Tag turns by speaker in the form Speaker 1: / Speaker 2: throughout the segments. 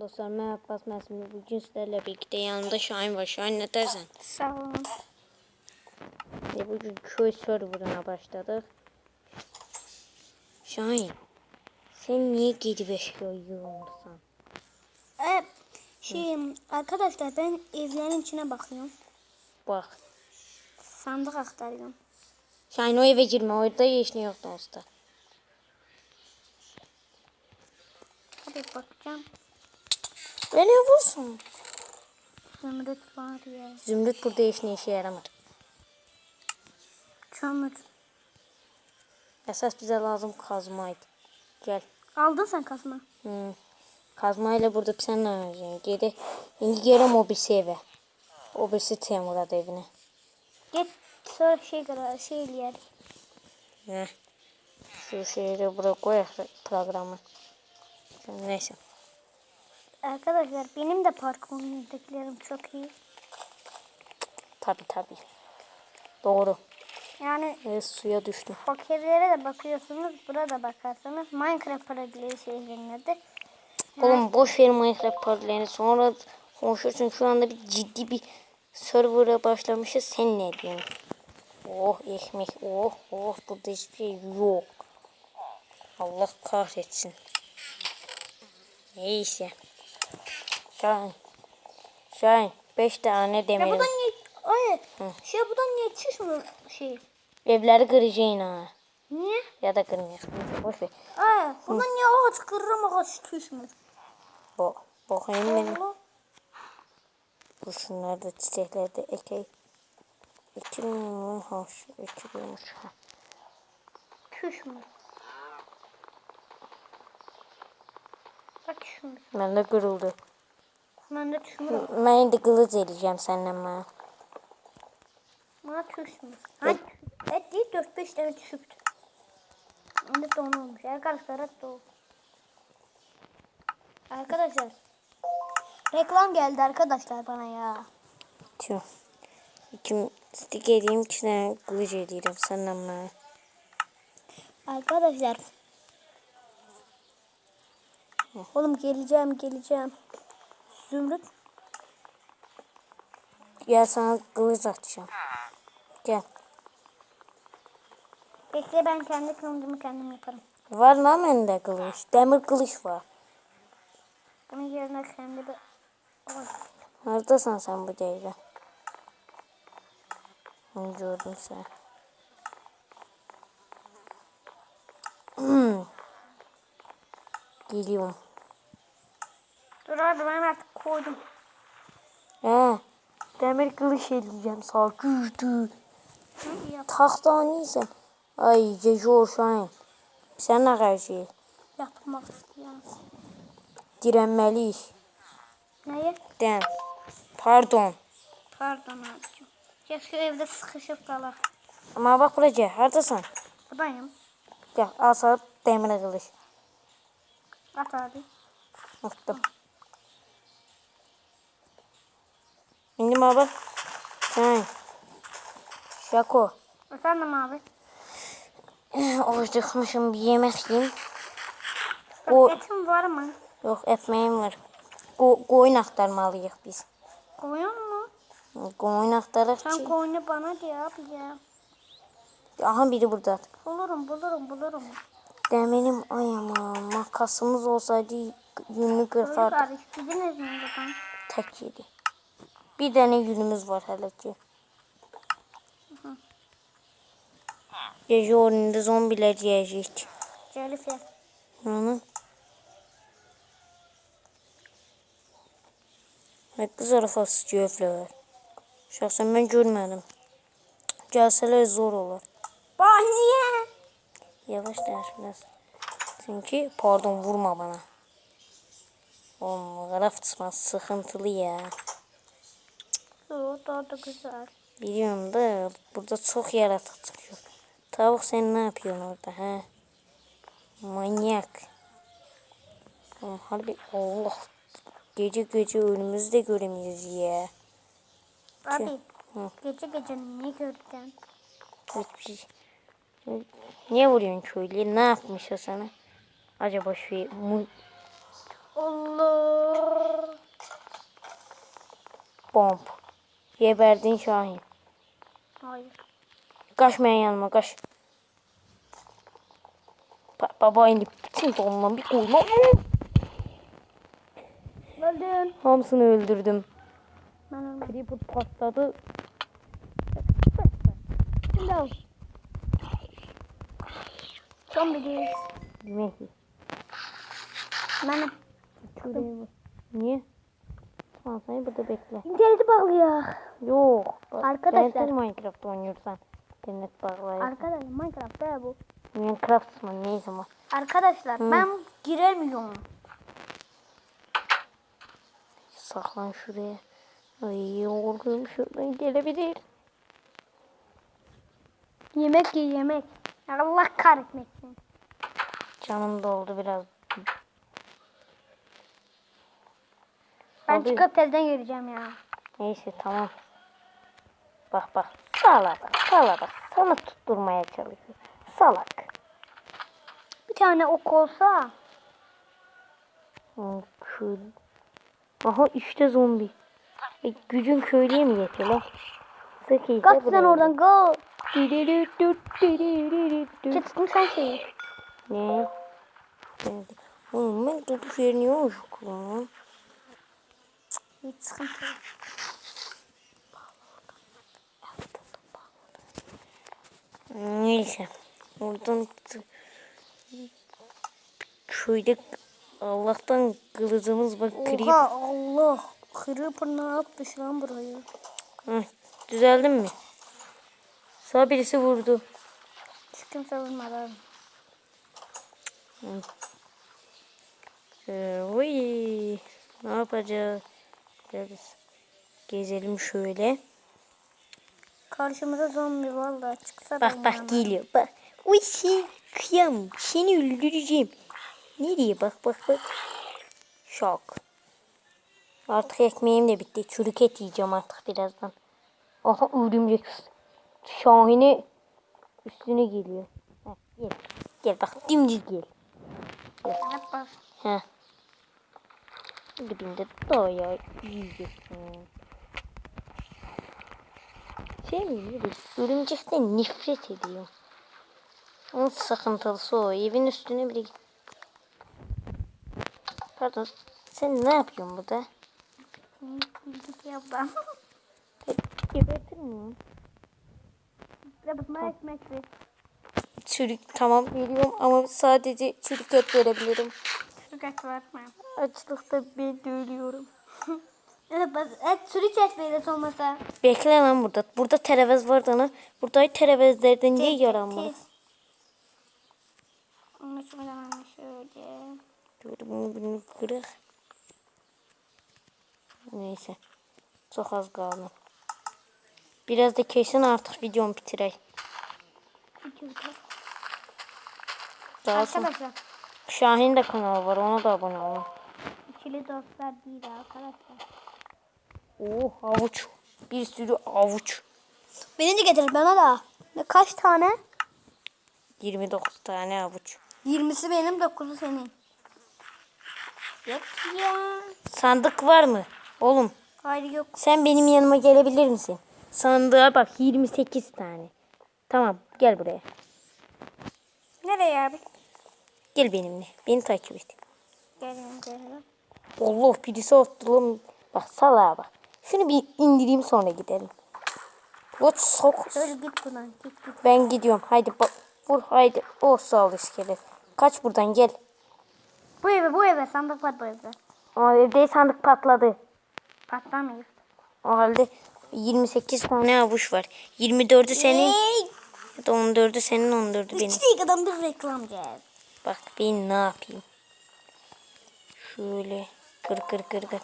Speaker 1: Dostlar ben Abbas Mesmi. Bugün sizlerle birlikte yanımda Şahin var. Şahin ne dersen?
Speaker 2: Sağ olun.
Speaker 1: E, bugün köy serverına başladık. Şahin. Sen niye gidip eşya yiyorsun?
Speaker 2: Evet. Şey arkadaşlar ben evlerin içine bakıyorum.
Speaker 1: Bak.
Speaker 2: Sandık aktarıyorum.
Speaker 1: Şahin o eve girme. Orada ne yok dostlar.
Speaker 2: Hadi bakacağım.
Speaker 1: Beni vursun.
Speaker 2: Zümrüt var ya.
Speaker 1: Zümrüt burada hiç ne işe yaramır.
Speaker 2: Kömür.
Speaker 1: Esas bize lazım kazmaydı. Gel.
Speaker 2: Aldın sen kazma.
Speaker 1: Hmm. Kazmayla burada sen ne yapacaksın? Geri, şimdi gelem o birisi eve. O birisi Temurad evine.
Speaker 2: Git sonra şey kadar şey yer.
Speaker 1: Heh. Şu şeyleri buraya koyak programı. Neyse.
Speaker 2: Arkadaşlar benim de parkur oyundakilerim çok iyi.
Speaker 1: Tabi tabi. Doğru.
Speaker 2: Yani
Speaker 1: Evet, suya düştüm.
Speaker 2: fakirlere de bakıyorsunuz, burada bakarsanız Minecraft parodileri şehrinin adı.
Speaker 1: Oğlum boş ver Minecraft partilerini sonra konuşursun. Şu anda bir ciddi bir server'a başlamışız. Sen ne diyorsun? Oh ekmek oh oh burada hiçbir şey yok. Allah kahretsin. Neyse. Şahin. Şahin. Beş tane
Speaker 2: Ya
Speaker 1: demirim.
Speaker 2: buradan niye... Ay, şey buradan yetişmiyor şey?
Speaker 1: Evleri kıracaksın ha.
Speaker 2: Niye?
Speaker 1: Ya da kırmayacaksın. Boş ver.
Speaker 2: Ay, buradan niye ağaç kırırım ağaç düşmüyor?
Speaker 1: Bu. Bakayım benim. Bu şunlar da çiçekler de ekey. Ekilmiyor mu? Hoş. Ekiliyormuş. Ha.
Speaker 2: Düşmüyor. Bak şunu.
Speaker 1: Ben de kırıldı.
Speaker 2: De düşmüyor.
Speaker 1: Ben de kılıç eleyeceğim senden bana.
Speaker 2: Bana düşmüyor. Hani et değil 4-5 tane düşüktü. Şimdi de onu olmuş. Arkadaşlar hep doğru. Arkadaşlar. Reklam geldi arkadaşlar bana ya.
Speaker 1: Tüh. İkim stick edeyim tane kılıç eleyeceğim senden bana.
Speaker 2: Arkadaşlar. Oğlum geleceğim geleceğim. Zümrüt.
Speaker 1: Gel sana kılıç atacağım. Gel.
Speaker 2: Bekle ben kendi kılıcımı kendim yaparım.
Speaker 1: Var mı bende kılıç? Demir kılıç var.
Speaker 2: Bunun yerine kendi. Oy.
Speaker 1: Neredesin sen bu devre? Onu gördüm sen. Hmm. Geliyorum.
Speaker 2: Abi ben artık koydum.
Speaker 1: He. Demir kılıç eleyeceğim sağ güçlü. Taxtanıysan. Ay Cejor Şahin. Sen ne karşı?
Speaker 2: yapmak istiyorum.
Speaker 1: Direnmeliyiz.
Speaker 2: Neyi?
Speaker 1: Den. Pardon.
Speaker 2: Pardon abicim. Keşke evde sıkışıp kalak.
Speaker 1: Ama bak buraya. Haradasın?
Speaker 2: Buradayım.
Speaker 1: Gel al sana demir kılıç.
Speaker 2: At abi.
Speaker 1: Attım. Bana bak. Şahin. Şako.
Speaker 2: Efendim abi.
Speaker 1: Acıkmışım bir yemek yiyeyim.
Speaker 2: Bak,
Speaker 1: O-
Speaker 2: etim var mı?
Speaker 1: Yok ekmeğim var. Ko koyun aktarmalıyız biz.
Speaker 2: Koyun mu?
Speaker 1: Koyun aktarıp
Speaker 2: Sen koyunu bana diye abi ya.
Speaker 1: Aha biri burada.
Speaker 2: Bulurum bulurum bulurum.
Speaker 1: Demenim ayama makasımız olsaydı yünü kırkardı.
Speaker 2: abi. Gidin evinizden.
Speaker 1: Tek yedi. Bir tane yünümüz var hele ki. Gece oyununda zombiler yiyecek.
Speaker 2: Celife.
Speaker 1: Yani. Ne güzel fasıcı öfle var. Şahsen ben görmedim. Gelseler zor olur.
Speaker 2: Bah niye?
Speaker 1: Yavaş ders biraz. Çünkü pardon vurma bana. Oğlum Craftsman sıkıntılı ya.
Speaker 2: O daha da güzel.
Speaker 1: Biliyorum da burada çok yaratık çıkıyor. Tavuk sen ne yapıyorsun orada ha? Manyak. Oğlum harbi Allah. Gece gece önümüzü de göremiyoruz ya.
Speaker 2: Abi.
Speaker 1: Hı.
Speaker 2: Gece gece ne gördün?
Speaker 1: Hiçbir şey. Niye vuruyorsun köylüye? Ne yapmış o sana? Acaba şu mu-
Speaker 2: Allah.
Speaker 1: Bomb. Geberdin Şahin.
Speaker 2: Hayır.
Speaker 1: Kaçmayan yanıma kaç. Ba baba indi bütün donuna bir koyma.
Speaker 2: Öldün.
Speaker 1: Hamısını öldürdüm.
Speaker 2: Ben ölmedim.
Speaker 1: Creeper patladı.
Speaker 2: Şimdi al. Son bir değil.
Speaker 1: Demek ki.
Speaker 2: Ben
Speaker 1: Şuraya bak. Niye? Tamam seni burada bekle.
Speaker 2: İnternet bağlıyor.
Speaker 1: Yok.
Speaker 2: Arkadaşlar.
Speaker 1: Sen de Minecraft oynuyorsan. internet bağlayıp.
Speaker 2: Arkadaşlar Minecraft be bu.
Speaker 1: Minecraft mı neyse ama.
Speaker 2: Arkadaşlar ben giremiyorum.
Speaker 1: Saklan şuraya. Ay korkuyorum şuradan gelebilir.
Speaker 2: Yemek ye yemek. Allah kahretmesin.
Speaker 1: Canım doldu biraz.
Speaker 2: Ben
Speaker 1: Abi.
Speaker 2: çıkıp tezden geleceğim ya.
Speaker 1: Neyse tamam. Bak bak. Sala bak. Sala bak. Sana tutturmaya çalışıyor. Salak.
Speaker 2: Bir tane ok olsa.
Speaker 1: Hı, Şöyle. Aha işte zombi. E, gücün köylüye mi yetiyor lan? Sık iyice
Speaker 2: Kaç sen oradan go. Çıktım sen şeyi.
Speaker 1: Ne? Oğlum ben topu yerini yok lan.
Speaker 2: Hiç sıkıntı yok.
Speaker 1: Neyse. Oradan şöyle Allah'tan kılıcımız bak kırayım.
Speaker 2: Oha Allah. Creeper ne yapmış lan burayı?
Speaker 1: Hı, düzeldin mi? Sağ birisi vurdu.
Speaker 2: Hiç kimse vurmadı.
Speaker 1: Ee, oy. Ne yapacağız? Gezelim şöyle.
Speaker 2: Karşımıza zombi valla çıksa
Speaker 1: Bak bak
Speaker 2: inanmam.
Speaker 1: geliyor bak. Uy sen kıyam. Seni öldüreceğim. Nereye bak bak bak. Şok. Artık ekmeğim de bitti. Çürük et yiyeceğim artık birazdan. Aha örümcek. Şahine üstüne geliyor. Heh, gel. Gel bak dümdüz gel.
Speaker 2: Bak.
Speaker 1: Heh. Dibinde dayağı yiyeceksin. Şey mi? Örümcekten nefret ediyorum. Onun sıkıntılısı o. Evin üstüne bile... Pardon. Sen ne yapıyorsun burada?
Speaker 2: Yap bak.
Speaker 1: Gebertir mi?
Speaker 2: Ya bana ekmek ver.
Speaker 1: Çürük tamam veriyorum ama sadece çürük et verebilirim.
Speaker 2: Çürük et verme.
Speaker 1: Açlıkta ben de ölüyorum.
Speaker 2: Evet, bak, et çürük et verir olmasa.
Speaker 1: Bekle lan burada. Burada terevez var ana. Burada terevezlerden niye?
Speaker 2: Tez. Onu şöyle.
Speaker 1: Dur bunu bunu kırık. Neyse. Çok az kaldı. Biraz da kesin artık videomu bitirey. Daha sonra
Speaker 2: Arkadaşlar.
Speaker 1: Şahin de kanalı var ona da abone olun.
Speaker 2: İkili dostlar değil arkadaşlar.
Speaker 1: Oo havuç. Bir sürü havuç.
Speaker 2: Beni de getir bana da. Ne kaç tane?
Speaker 1: 29 tane havuç.
Speaker 2: 20'si benim 9'u senin. Yok ya.
Speaker 1: Sandık var mı? Oğlum
Speaker 2: Hayır yok.
Speaker 1: sen benim yanıma gelebilir misin? Sandığa bak 28 tane. Tamam gel buraya.
Speaker 2: Nereye abi?
Speaker 1: Gel benimle. Beni takip et.
Speaker 2: Geliyorum geliyorum.
Speaker 1: Allah birisi attı lan. Bak salağa bak. Şunu bir indireyim sonra gidelim. What sok.
Speaker 2: Şöyle git buradan git git.
Speaker 1: Ben gidiyorum. Haydi bak. Vur haydi. Oh sağ ol iskelet. Kaç buradan gel.
Speaker 2: Bu eve bu eve sandık var bu evde.
Speaker 1: Aa, evde sandık patladı.
Speaker 2: Patlamayız.
Speaker 1: O halde 28 tane avuç var. 24'ü senin. Ya da 14'ü senin 14'ü benim.
Speaker 2: 3 dakikadan bir reklamcı.
Speaker 1: Bak ben ne yapayım. Şöyle kır kır kır kır.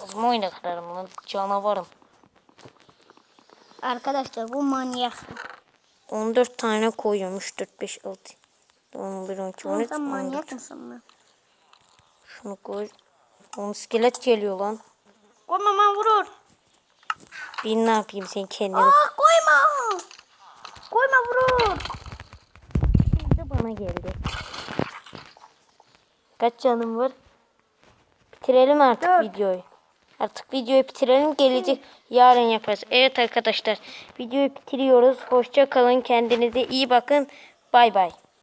Speaker 1: Kazma oyna kırarım lan. Canavarım.
Speaker 2: Arkadaşlar bu manyak.
Speaker 1: 14 tane koyuyorum. 3, 4, 5, 6. 11, 12, 13,
Speaker 2: Sen
Speaker 1: 14.
Speaker 2: manyak mısın lan?
Speaker 1: Şunu koy. Oğlum iskelet geliyor lan.
Speaker 2: Koyma ben vurur.
Speaker 1: Ben ne yapayım sen kendini.
Speaker 2: Aa koyma. Koyma vurur.
Speaker 1: Şimdi bana geldi. Kaç canım var? Bitirelim artık
Speaker 2: Dört.
Speaker 1: videoyu. Artık videoyu bitirelim. Gelecek yarın yaparız. Evet arkadaşlar videoyu bitiriyoruz. Hoşça kalın. Kendinize iyi bakın. Bay bay.